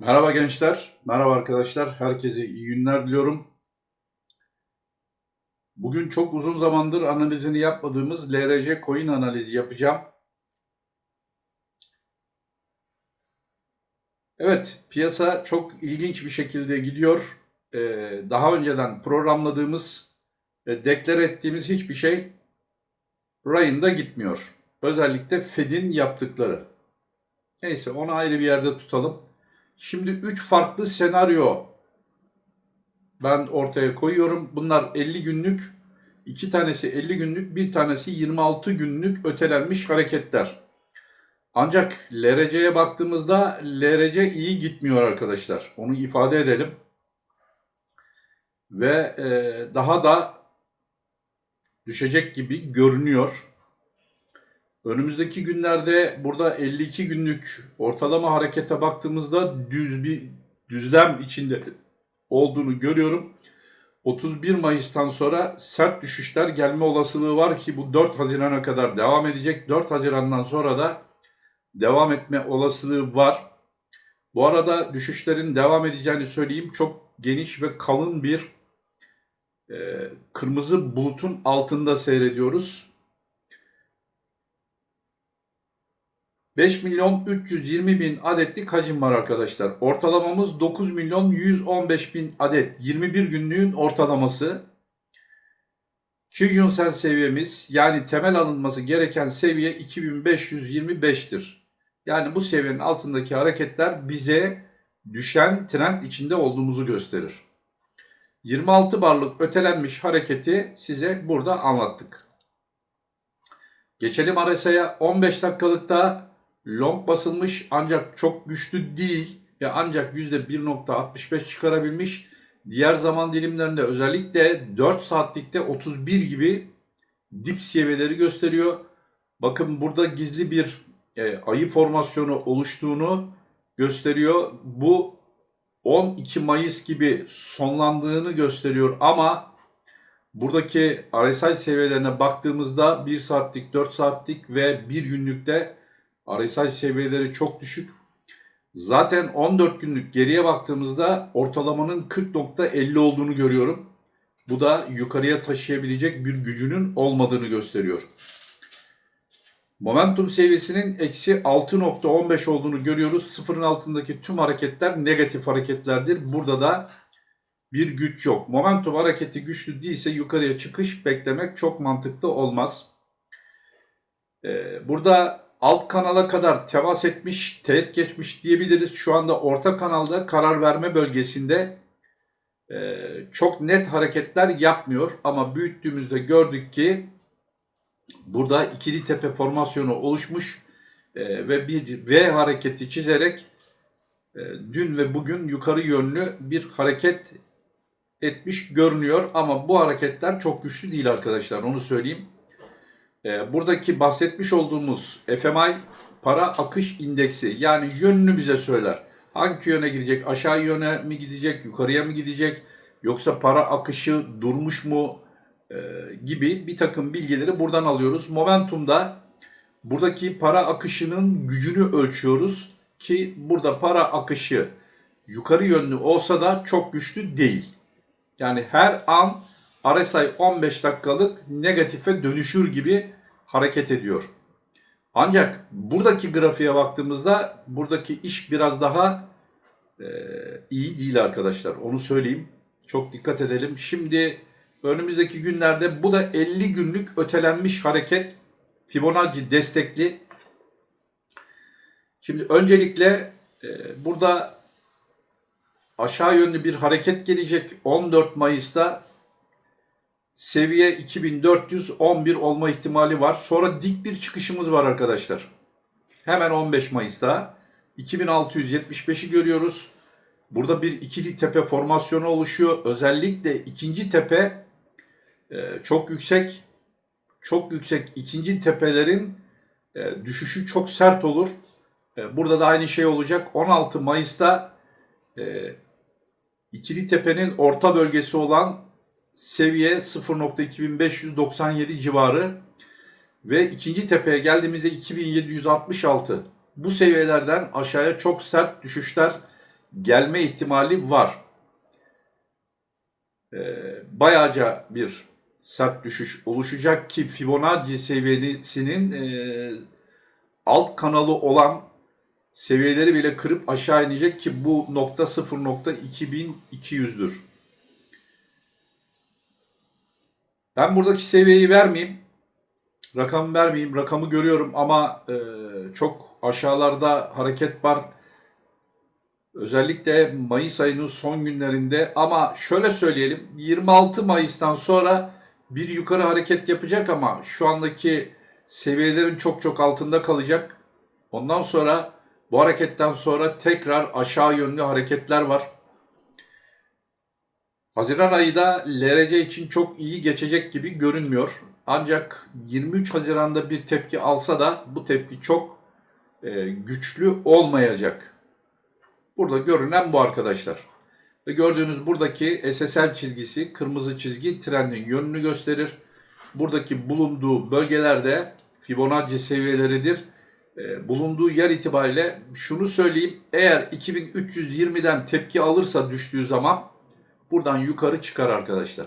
Merhaba gençler, merhaba arkadaşlar. Herkese iyi günler diliyorum. Bugün çok uzun zamandır analizini yapmadığımız LRC coin analizi yapacağım. Evet, piyasa çok ilginç bir şekilde gidiyor. Ee, daha önceden programladığımız ve deklar ettiğimiz hiçbir şey rayında gitmiyor. Özellikle Fed'in yaptıkları. Neyse onu ayrı bir yerde tutalım. Şimdi 3 farklı senaryo ben ortaya koyuyorum. Bunlar 50 günlük, iki tanesi 50 günlük, bir tanesi 26 günlük ötelenmiş hareketler. Ancak LRC'ye baktığımızda LRC iyi gitmiyor arkadaşlar. Onu ifade edelim. Ve e, daha da düşecek gibi görünüyor. Önümüzdeki günlerde burada 52 günlük ortalama harekete baktığımızda düz bir düzlem içinde olduğunu görüyorum. 31 Mayıs'tan sonra sert düşüşler gelme olasılığı var ki bu 4 Haziran'a kadar devam edecek. 4 Haziran'dan sonra da devam etme olasılığı var. Bu arada düşüşlerin devam edeceğini söyleyeyim. Çok geniş ve kalın bir e, kırmızı bulutun altında seyrediyoruz. 5 milyon 320 bin adetlik hacim var arkadaşlar. Ortalamamız 9 milyon 115 bin adet. 21 günlüğün ortalaması. Kijun-sen seviyemiz yani temel alınması gereken seviye 2525'tir. Yani bu seviyenin altındaki hareketler bize düşen trend içinde olduğumuzu gösterir. 26 barlık ötelenmiş hareketi size burada anlattık. Geçelim RSI'ye 15 dakikalıkta long basılmış ancak çok güçlü değil ve ancak %1.65 çıkarabilmiş. Diğer zaman dilimlerinde özellikle 4 saatlikte 31 gibi dip seviyeleri gösteriyor. Bakın burada gizli bir e, ayı formasyonu oluştuğunu gösteriyor. Bu 12 Mayıs gibi sonlandığını gösteriyor ama buradaki RSI seviyelerine baktığımızda 1 saatlik, 4 saatlik ve 1 günlükte RSI seviyeleri çok düşük. Zaten 14 günlük geriye baktığımızda ortalamanın 40.50 olduğunu görüyorum. Bu da yukarıya taşıyabilecek bir gücünün olmadığını gösteriyor. Momentum seviyesinin eksi 6.15 olduğunu görüyoruz. Sıfırın altındaki tüm hareketler negatif hareketlerdir. Burada da bir güç yok. Momentum hareketi güçlü değilse yukarıya çıkış beklemek çok mantıklı olmaz. Ee, burada alt kanala kadar temas etmiş, teğet geçmiş diyebiliriz. Şu anda orta kanalda karar verme bölgesinde e, çok net hareketler yapmıyor. Ama büyüttüğümüzde gördük ki burada ikili tepe formasyonu oluşmuş e, ve bir V hareketi çizerek e, dün ve bugün yukarı yönlü bir hareket etmiş görünüyor. Ama bu hareketler çok güçlü değil arkadaşlar onu söyleyeyim. E, buradaki bahsetmiş olduğumuz FMI para akış indeksi yani yönünü bize söyler. Hangi yöne gidecek? Aşağı yöne mi gidecek? Yukarıya mı gidecek? Yoksa para akışı durmuş mu? E, gibi bir takım bilgileri buradan alıyoruz. Momentumda buradaki para akışının gücünü ölçüyoruz ki burada para akışı yukarı yönlü olsa da çok güçlü değil. Yani her an RSI 15 dakikalık negatife dönüşür gibi hareket ediyor. Ancak buradaki grafiğe baktığımızda buradaki iş biraz daha e, iyi değil arkadaşlar. Onu söyleyeyim. Çok dikkat edelim. Şimdi önümüzdeki günlerde bu da 50 günlük ötelenmiş hareket. Fibonacci destekli. Şimdi öncelikle e, burada aşağı yönlü bir hareket gelecek 14 Mayıs'ta seviye 2411 olma ihtimali var. Sonra dik bir çıkışımız var arkadaşlar. Hemen 15 Mayıs'ta 2675'i görüyoruz. Burada bir ikili tepe formasyonu oluşuyor. Özellikle ikinci tepe e, çok yüksek. Çok yüksek ikinci tepelerin e, düşüşü çok sert olur. E, burada da aynı şey olacak. 16 Mayıs'ta ikili tepenin orta bölgesi olan seviye 0.2597 civarı ve ikinci tepeye geldiğimizde 2766. Bu seviyelerden aşağıya çok sert düşüşler gelme ihtimali var. Ee, bayağıca bir sert düşüş oluşacak ki Fibonacci seviyesinin e, alt kanalı olan seviyeleri bile kırıp aşağı inecek ki bu nokta 0.2200'dür. Ben buradaki seviyeyi vermeyeyim. Rakamı vermeyeyim. Rakamı görüyorum ama e, çok aşağılarda hareket var. Özellikle Mayıs ayının son günlerinde ama şöyle söyleyelim 26 Mayıs'tan sonra bir yukarı hareket yapacak ama şu andaki seviyelerin çok çok altında kalacak. Ondan sonra bu hareketten sonra tekrar aşağı yönlü hareketler var. Haziran ayı da LRC için çok iyi geçecek gibi görünmüyor. Ancak 23 Haziran'da bir tepki alsa da bu tepki çok e, güçlü olmayacak. Burada görünen bu arkadaşlar. Ve gördüğünüz buradaki SSL çizgisi, kırmızı çizgi trendin yönünü gösterir. Buradaki bulunduğu bölgelerde Fibonacci seviyeleridir. E, bulunduğu yer itibariyle şunu söyleyeyim. Eğer 2320'den tepki alırsa düştüğü zaman buradan yukarı çıkar arkadaşlar.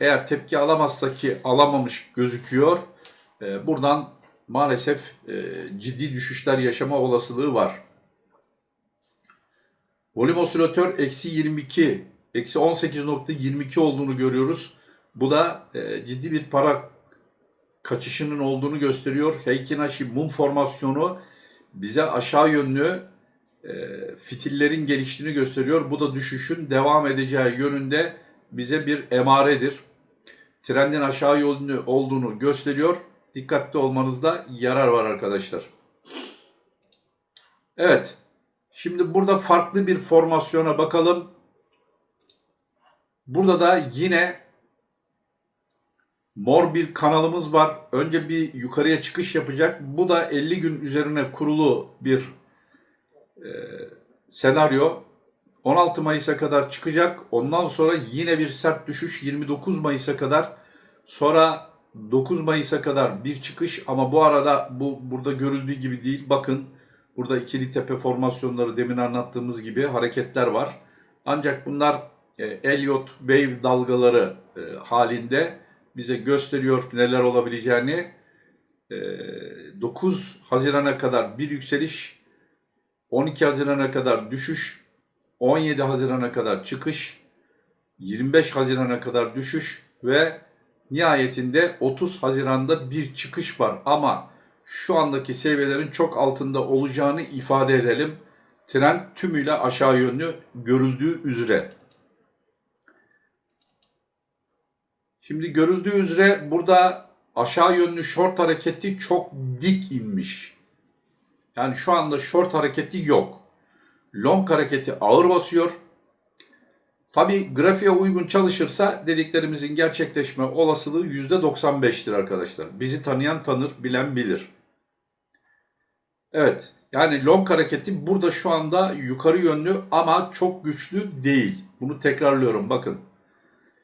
Eğer tepki alamazsa ki alamamış gözüküyor. e, buradan maalesef e, ciddi düşüşler yaşama olasılığı var. Volüm osilatör eksi 22, eksi 18.22 olduğunu görüyoruz. Bu da e, ciddi bir para kaçışının olduğunu gösteriyor. Heikinashi mum formasyonu bize aşağı yönlü fitillerin geliştiğini gösteriyor. Bu da düşüşün devam edeceği yönünde bize bir emaredir. Trendin aşağı yönlü olduğunu gösteriyor. Dikkatli olmanızda yarar var arkadaşlar. Evet. Şimdi burada farklı bir formasyona bakalım. Burada da yine mor bir kanalımız var. Önce bir yukarıya çıkış yapacak. Bu da 50 gün üzerine kurulu bir e, senaryo. 16 Mayıs'a kadar çıkacak. Ondan sonra yine bir sert düşüş 29 Mayıs'a kadar. Sonra 9 Mayıs'a kadar bir çıkış ama bu arada bu burada görüldüğü gibi değil. Bakın burada ikili tepe formasyonları demin anlattığımız gibi hareketler var. Ancak bunlar e, Elliott Wave dalgaları e, halinde bize gösteriyor neler olabileceğini. E, 9 Haziran'a kadar bir yükseliş, 12 Haziran'a kadar düşüş, 17 Haziran'a kadar çıkış, 25 Haziran'a kadar düşüş ve nihayetinde 30 Haziran'da bir çıkış var. Ama şu andaki seviyelerin çok altında olacağını ifade edelim. Trend tümüyle aşağı yönlü görüldüğü üzere. Şimdi görüldüğü üzere burada aşağı yönlü short hareketi çok dik inmiş. Yani şu anda short hareketi yok. Long hareketi ağır basıyor. Tabi grafiğe uygun çalışırsa dediklerimizin gerçekleşme olasılığı %95'tir arkadaşlar. Bizi tanıyan tanır, bilen bilir. Evet, yani long hareketi burada şu anda yukarı yönlü ama çok güçlü değil. Bunu tekrarlıyorum bakın.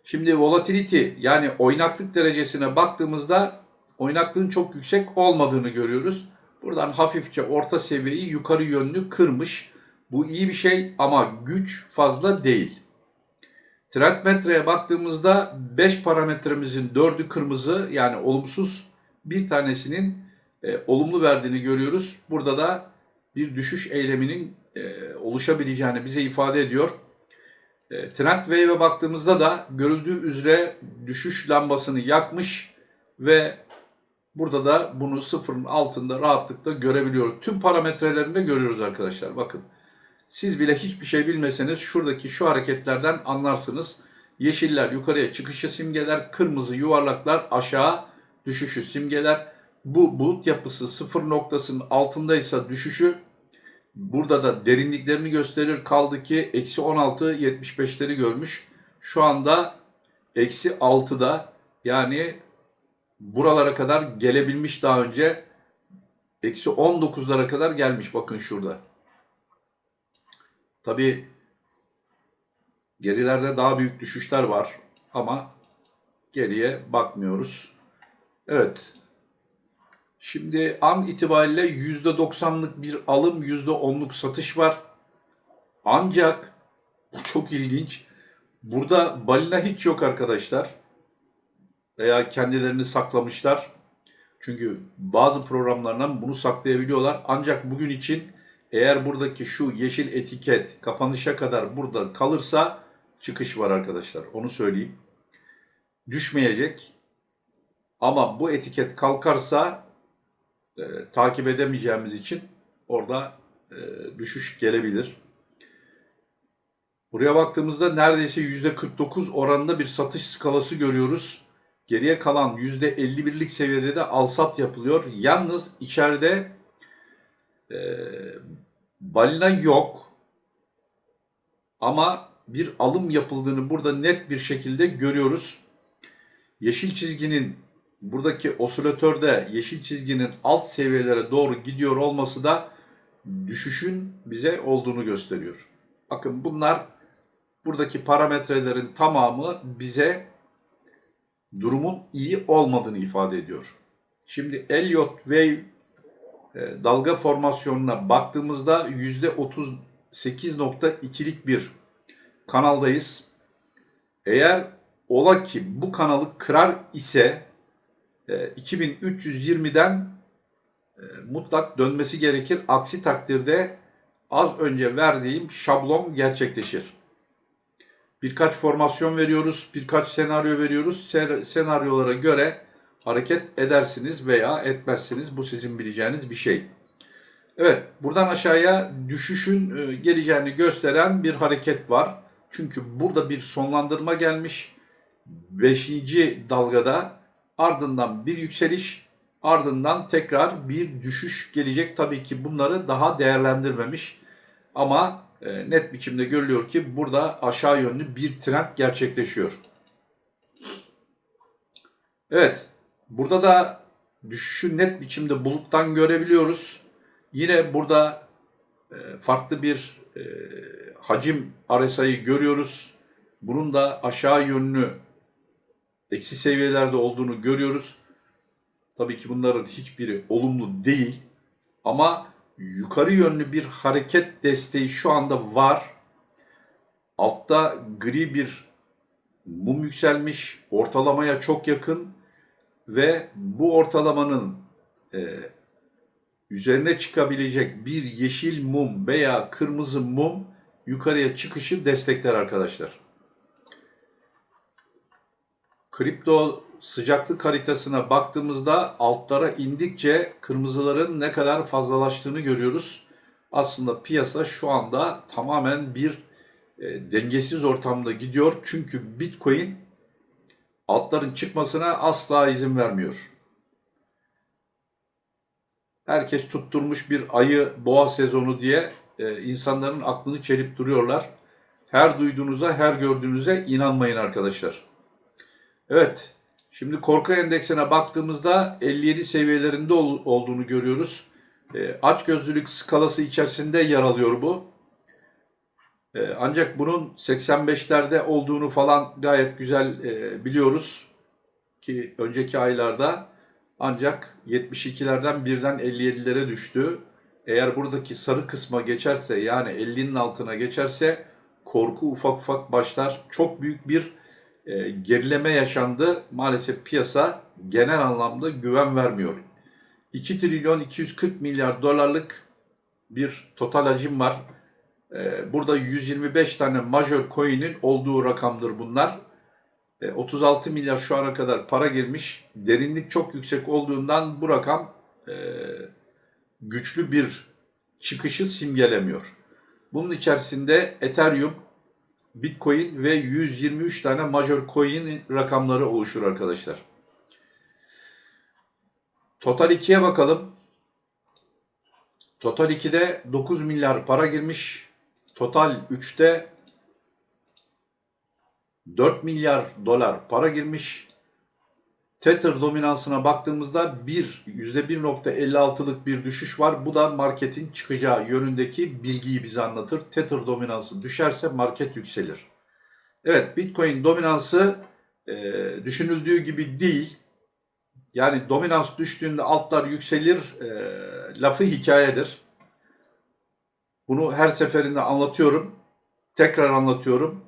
Şimdi volatility yani oynaklık derecesine baktığımızda oynaklığın çok yüksek olmadığını görüyoruz. Buradan hafifçe orta seviyeyi yukarı yönlü kırmış. Bu iyi bir şey ama güç fazla değil. Trend metreye baktığımızda 5 parametremizin 4'ü kırmızı yani olumsuz bir tanesinin e, olumlu verdiğini görüyoruz. Burada da bir düşüş eyleminin e, oluşabileceğini bize ifade ediyor. E, trend wave'e baktığımızda da görüldüğü üzere düşüş lambasını yakmış ve burada da bunu sıfırın altında rahatlıkla görebiliyoruz. Tüm parametrelerinde görüyoruz arkadaşlar. Bakın siz bile hiçbir şey bilmeseniz şuradaki şu hareketlerden anlarsınız. Yeşiller yukarıya çıkışı simgeler, kırmızı yuvarlaklar aşağı düşüşü simgeler. Bu bulut yapısı sıfır noktasının altındaysa düşüşü burada da derinliklerini gösterir. Kaldı ki eksi 16 75'leri görmüş. Şu anda eksi 6'da yani buralara kadar gelebilmiş daha önce. Eksi 19'lara kadar gelmiş bakın şurada. Tabi gerilerde daha büyük düşüşler var ama geriye bakmıyoruz. Evet. Şimdi an itibariyle %90'lık bir alım, %10'luk satış var. Ancak bu çok ilginç. Burada balina hiç yok arkadaşlar. Veya kendilerini saklamışlar. Çünkü bazı programlardan bunu saklayabiliyorlar. Ancak bugün için eğer buradaki şu yeşil etiket kapanışa kadar burada kalırsa çıkış var arkadaşlar. Onu söyleyeyim. Düşmeyecek. Ama bu etiket kalkarsa e, takip edemeyeceğimiz için orada e, düşüş gelebilir. Buraya baktığımızda neredeyse %49 oranında bir satış skalası görüyoruz. Geriye kalan %51'lik seviyede de alsat yapılıyor. Yalnız içeride e, balina yok. Ama bir alım yapıldığını burada net bir şekilde görüyoruz. Yeşil çizginin buradaki osilatörde yeşil çizginin alt seviyelere doğru gidiyor olması da düşüşün bize olduğunu gösteriyor. Bakın bunlar buradaki parametrelerin tamamı bize durumun iyi olmadığını ifade ediyor. Şimdi Elliott Wave dalga formasyonuna baktığımızda %38.2'lik bir kanaldayız. Eğer ola ki bu kanalı kırar ise e, 2320'den e, mutlak dönmesi gerekir. Aksi takdirde az önce verdiğim şablon gerçekleşir. Birkaç formasyon veriyoruz, birkaç senaryo veriyoruz. Sen- senaryolara göre hareket edersiniz veya etmezsiniz. Bu sizin bileceğiniz bir şey. Evet, buradan aşağıya düşüşün e, geleceğini gösteren bir hareket var. Çünkü burada bir sonlandırma gelmiş. Beşinci dalgada ardından bir yükseliş, ardından tekrar bir düşüş gelecek. Tabii ki bunları daha değerlendirmemiş. Ama e, net biçimde görülüyor ki burada aşağı yönlü bir trend gerçekleşiyor. Evet, burada da düşüşü net biçimde buluttan görebiliyoruz. Yine burada e, farklı bir e, hacim RSI'yi görüyoruz. Bunun da aşağı yönlü eksi seviyelerde olduğunu görüyoruz. Tabii ki bunların hiçbiri olumlu değil. Ama yukarı yönlü bir hareket desteği şu anda var. Altta gri bir mum yükselmiş, ortalamaya çok yakın ve bu ortalamanın e, üzerine çıkabilecek bir yeşil mum veya kırmızı mum yukarıya çıkışı destekler arkadaşlar. Kripto sıcaklık haritasına baktığımızda altlara indikçe kırmızıların ne kadar fazlalaştığını görüyoruz. Aslında piyasa şu anda tamamen bir e, dengesiz ortamda gidiyor. Çünkü Bitcoin altların çıkmasına asla izin vermiyor. Herkes tutturmuş bir ayı boğa sezonu diye e, insanların aklını çelip duruyorlar. Her duyduğunuza, her gördüğünüze inanmayın arkadaşlar. Evet, şimdi korku endeksine baktığımızda 57 seviyelerinde ol- olduğunu görüyoruz. E, açgözlülük skalası içerisinde yer alıyor bu. E, ancak bunun 85'lerde olduğunu falan gayet güzel e, biliyoruz ki önceki aylarda ancak 72'lerden birden 57'lere düştü. Eğer buradaki sarı kısma geçerse yani 50'nin altına geçerse korku ufak ufak başlar. Çok büyük bir e, gerileme yaşandı. Maalesef piyasa genel anlamda güven vermiyor. 2 trilyon 240 milyar dolarlık bir total hacim var. E, burada 125 tane major coin'in olduğu rakamdır bunlar. E, 36 milyar şu ana kadar para girmiş. Derinlik çok yüksek olduğundan bu rakam e, güçlü bir çıkışı simgelemiyor. Bunun içerisinde Ethereum, Bitcoin ve 123 tane major coin rakamları oluşur arkadaşlar. Total 2'ye bakalım. Total 2'de 9 milyar para girmiş. Total 3'te 4 milyar dolar para girmiş. Tether dominansına baktığımızda bir %1.56'lık bir düşüş var. Bu da marketin çıkacağı yönündeki bilgiyi bize anlatır. Tether dominansı düşerse market yükselir. Evet Bitcoin dominansı e, düşünüldüğü gibi değil. Yani dominans düştüğünde altlar yükselir e, lafı hikayedir. Bunu her seferinde anlatıyorum. Tekrar anlatıyorum.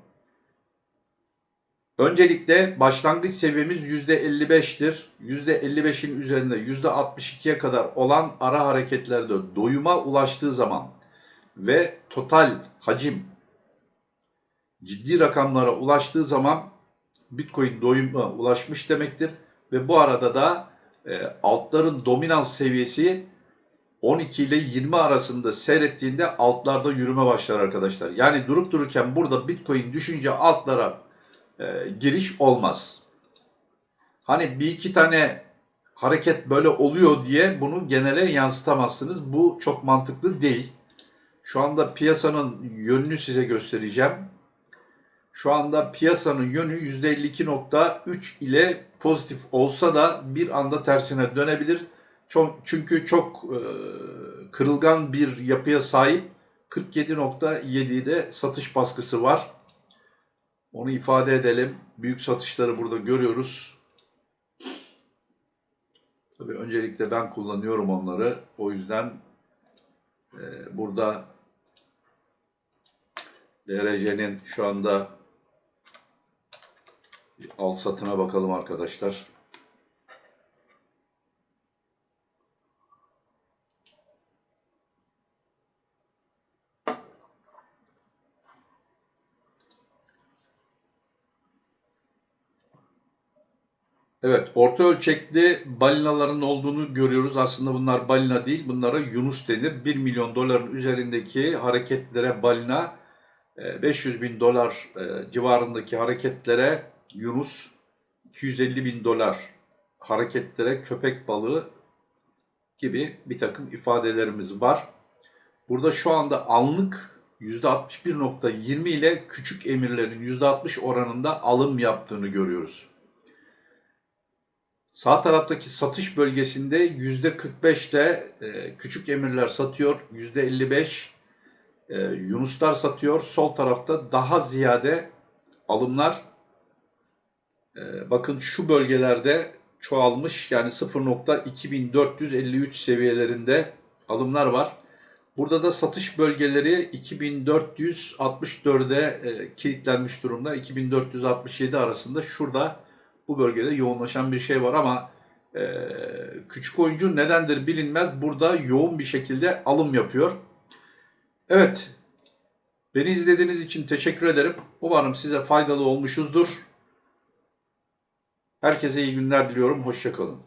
Öncelikle başlangıç seviyemiz %55'tir. %55'in üzerinde %62'ye kadar olan ara hareketlerde doyuma ulaştığı zaman ve total hacim ciddi rakamlara ulaştığı zaman Bitcoin doyuma ulaşmış demektir. Ve bu arada da e, altların dominans seviyesi 12 ile 20 arasında seyrettiğinde altlarda yürüme başlar arkadaşlar. Yani durup dururken burada Bitcoin düşünce altlara e, giriş olmaz. Hani bir iki tane hareket böyle oluyor diye bunu genele yansıtamazsınız. Bu çok mantıklı değil. Şu anda piyasanın yönünü size göstereceğim. Şu anda piyasanın yönü %52.3 ile pozitif olsa da bir anda tersine dönebilir. Çok, çünkü çok e, kırılgan bir yapıya sahip 47.7'de satış baskısı var. Onu ifade edelim. Büyük satışları burada görüyoruz. Tabii öncelikle ben kullanıyorum onları. O yüzden e, burada DRC'nin şu anda alt satına bakalım arkadaşlar. Evet, orta ölçekli balinaların olduğunu görüyoruz. Aslında bunlar balina değil, bunlara Yunus denir. 1 milyon doların üzerindeki hareketlere balina, e, 500 bin dolar e, civarındaki hareketlere Yunus, 250 bin dolar hareketlere köpek balığı gibi bir takım ifadelerimiz var. Burada şu anda anlık %61.20 ile küçük emirlerin %60 oranında alım yaptığını görüyoruz. Sağ taraftaki satış bölgesinde %45 ile e, küçük emirler satıyor, %55 e, Yunuslar satıyor. Sol tarafta daha ziyade alımlar e, bakın şu bölgelerde çoğalmış yani 0.2453 seviyelerinde alımlar var. Burada da satış bölgeleri 2464'e e, kilitlenmiş durumda. 2467 arasında şurada bu bölgede yoğunlaşan bir şey var ama e, küçük oyuncu nedendir bilinmez. Burada yoğun bir şekilde alım yapıyor. Evet. Beni izlediğiniz için teşekkür ederim. Umarım size faydalı olmuşuzdur. Herkese iyi günler diliyorum. Hoşçakalın.